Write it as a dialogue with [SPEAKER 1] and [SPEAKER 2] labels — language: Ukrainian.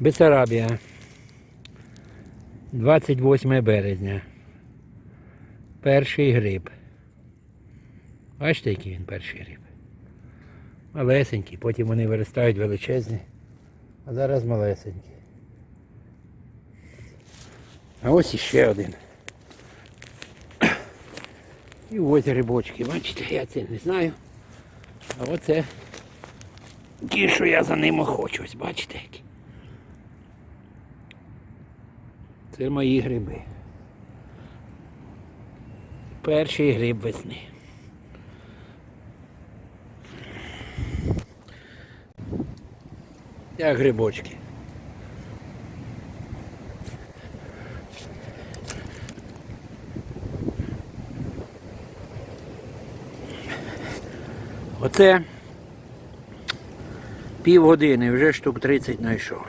[SPEAKER 1] Бесарабія. 28 березня. Перший гриб. Бачите, який він перший гриб? Малесенький, потім вони виростають величезні. А зараз малесенькі. А ось іще один. І ось грибочки, бачите, я це не знаю. А оце ті, що я за ним охочу, ось бачите які. Це мої гриби. Перший гриб весни. Як грибочки. Оце півгодини, вже штук 30 знайшов.